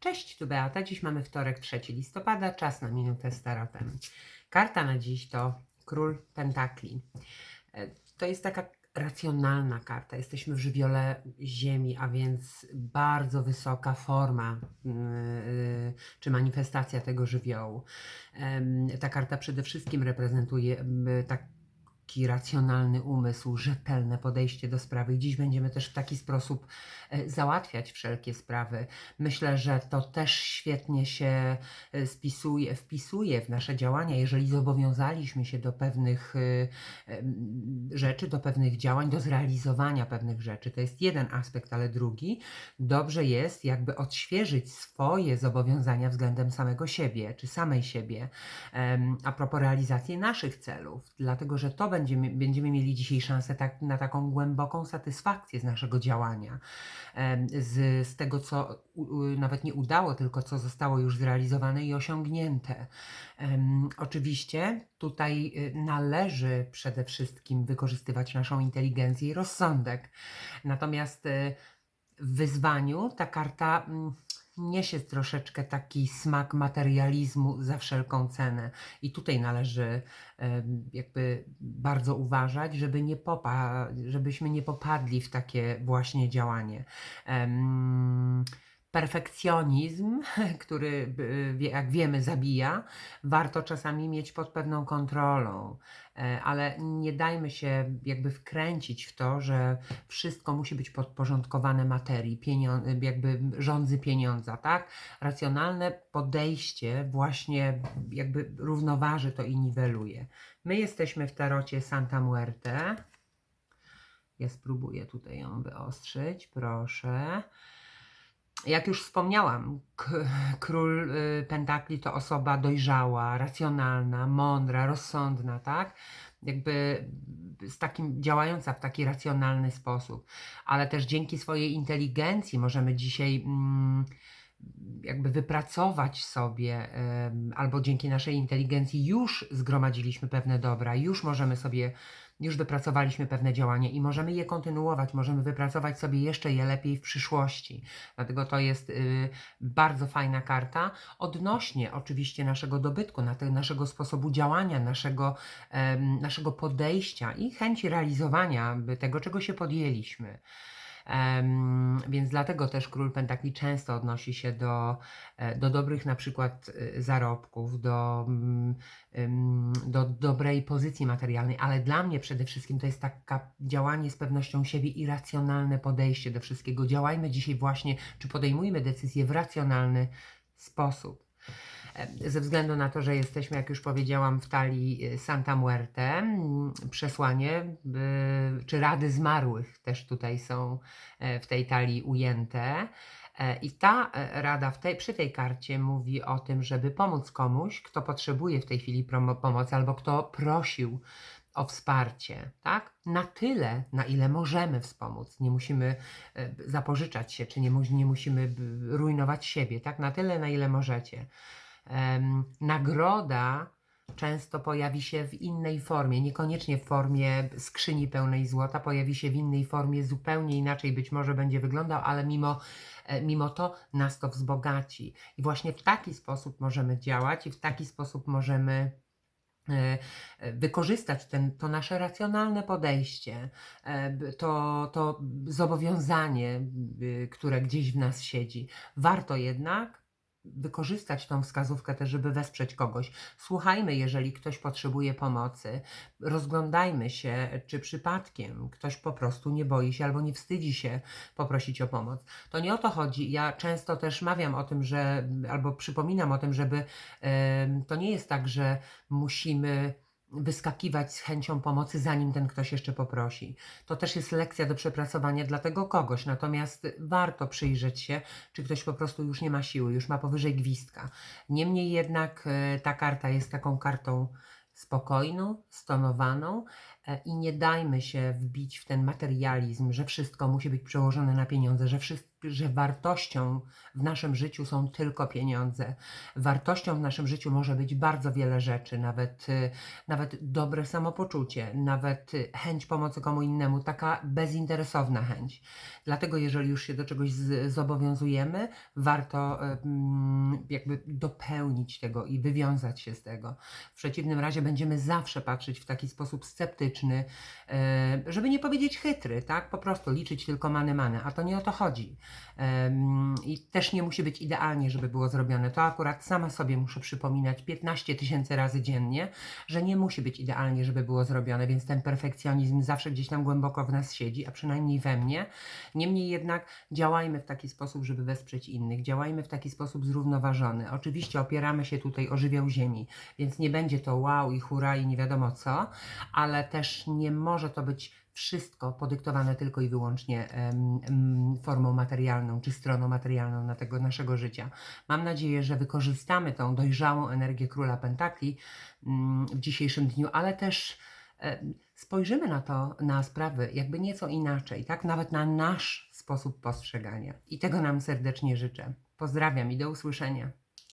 Cześć, tu Beata. Dziś mamy wtorek, 3 listopada, czas na minutę z tarotem. Karta na dziś to Król Pentakli. E, To jest taka racjonalna karta. Jesteśmy w żywiole Ziemi, a więc bardzo wysoka forma yy, czy manifestacja tego żywiołu. Ta karta przede wszystkim reprezentuje m, racjonalny umysł, rzetelne podejście do sprawy. I dziś będziemy też w taki sposób e, załatwiać wszelkie sprawy. Myślę, że to też świetnie się e, spisuje, wpisuje w nasze działania, jeżeli zobowiązaliśmy się do pewnych e, rzeczy, do pewnych działań, do zrealizowania pewnych rzeczy. To jest jeden aspekt, ale drugi, dobrze jest jakby odświeżyć swoje zobowiązania względem samego siebie, czy samej siebie, a propos realizacji naszych celów, dlatego że to będziemy, będziemy mieli dzisiaj szansę tak, na taką głęboką satysfakcję z naszego działania, z, z tego, co nawet nie udało, tylko co zostało już zrealizowane i osiągnięte. Oczywiście tutaj y, należy przede wszystkim wykorzystywać naszą inteligencję i rozsądek. Natomiast y, w wyzwaniu ta karta mm, niesie troszeczkę taki smak materializmu za wszelką cenę. I tutaj należy jakby bardzo uważać, żeby nie popa, żebyśmy nie popadli w takie właśnie działanie. Em, perfekcjonizm, który y, jak wiemy zabija, warto czasami mieć pod pewną kontrolą, E, ale nie dajmy się jakby wkręcić w to, że wszystko musi być podporządkowane materii, jakby rządzy pieniądza, tak? Racjonalne podejście właśnie jakby równoważy to i niweluje. My jesteśmy w tarocie Santa Muerte. Ja spróbuję tutaj ją wyostrzyć, proszę. Jak już wspomniałam, król y, Pentakli to osoba dojrzała, racjonalna, mądra, rozsądna, tak? Jakby z takim działająca w taki racjonalny sposób, ale też dzięki swojej inteligencji możemy dzisiaj mm, jakby wypracować sobie, albo dzięki naszej inteligencji już zgromadziliśmy pewne dobra, już możemy sobie, już wypracowaliśmy pewne działania i możemy je kontynuować, możemy wypracować sobie jeszcze je lepiej w przyszłości. Dlatego to jest y, bardzo fajna karta. Odnośnie oczywiście naszego dobytku, naszego sposobu działania, naszego, naszego podejścia i chęci realizowania tego, czego się podjęliśmy. Więc dlatego też król Pentakli często odnosi się do, e, do dobrych na przykład e, zarobków, do, mm, do dobrej pozycji materialnej, ale dla mnie przede wszystkim to jest taka działanie z pewnością siebie i racjonalne podejście do wszystkiego. Działajmy dzisiaj właśnie, czy podejmujmy decyzje w racjonalny sposób. Ze względu na to, że jesteśmy, jak już powiedziałam, w talii e, Santa Muerte, przesłanie y, czy rady zmarłych też tutaj są e, w tej talii ujęte. E, I ta e, rada tej, przy tej karcie mówi o tym, żeby pomóc komuś, kto potrzebuje w tej chwili pomocy albo kto prosił o wsparcie, tak? Na tyle, na ile możemy wspomóc. Nie musimy zapożyczać się, czy nie, nie musimy rujnować siebie, tak? Na tyle, na ile możecie. Nagroda często pojawi się w innej formie, niekoniecznie w formie skrzyni pełnej złota, pojawi się w innej formie, zupełnie inaczej być może będzie wyglądał, ale mimo, e, mimo to nas to wzbogaci. I właśnie w taki sposób możemy działać i w taki sposób możemy e, e, wykorzystać ten, to nasze racjonalne podejście, to, to zobowiązanie, które gdzieś w nas siedzi. Warto jednak wykorzystać tą wskazówkę też, żeby wesprzeć kogoś. Słuchajmy, jeżeli ktoś potrzebuje pomocy, rozglądajmy się, czy przypadkiem ktoś po prostu nie boi się albo nie wstydzi się poprosić o pomoc. To nie o to chodzi. Ja często też mawiam o tym, że albo przypominam o tym, żeby to nie jest tak, że musimy wyskakiwać z chęcią pomocy, zanim ten ktoś jeszcze poprosi. To też jest lekcja do przepracowania dla tego kogoś. Natomiast warto przyjrzeć się, czy ktoś po prostu już nie ma siły, już ma powyżej gwizdka. Niemniej jednak e, ta karta jest taką kartą spokojną, stonowaną e, i nie dajmy się wbić w ten materializm, że wszystko musi być przełożone na pieniądze, że, wszyscy, że wartością w naszym życiu są tylko pieniądze. Wartością w naszym życiu może być bardzo wiele rzeczy, nawet, y, nawet dobre samopoczucie, nawet y, chęć pomocy komu innemu, taka bezinteresowna chęć. Dlatego, jeżeli już się do czegoś zobowiązujemy, warto y, jakby dopełnić tego i wywiązać się z tego. W przeciwnym razie będziemy zawsze patrzeć w taki sposób sceptyczny, żeby nie powiedzieć chytry, tak? Po prostu liczyć tylko many many, a to nie o to chodzi. I też nie musi być idealnie, żeby było zrobione. To akurat sama sobie muszę przypominać 15 tysięcy razy dziennie, że nie musi być idealnie, żeby było zrobione, więc ten perfekcjonizm zawsze gdzieś tam głęboko w nas siedzi, a przynajmniej we mnie. Niemniej jednak działajmy w taki sposób, żeby wesprzeć innych, działajmy w taki sposób zrównoważony. Oczywiście opieramy się tutaj o żywioł ziemi, więc nie będzie to wow i hura i nie wiadomo co, ale też nie może to być wszystko podyktowane tylko i wyłącznie formą materialną czy stroną materialną na tego naszego życia. Mam nadzieję, że wykorzystamy tą dojrzałą energię króla Pentakli mm, w dzisiejszym dniu, ale też spojrzymy na to, na sprawy jakby nieco inaczej, tak? Nawet na nasz sposób postrzegania. I tego nam serdecznie życzę. Pozdrawiam i do usłyszenia.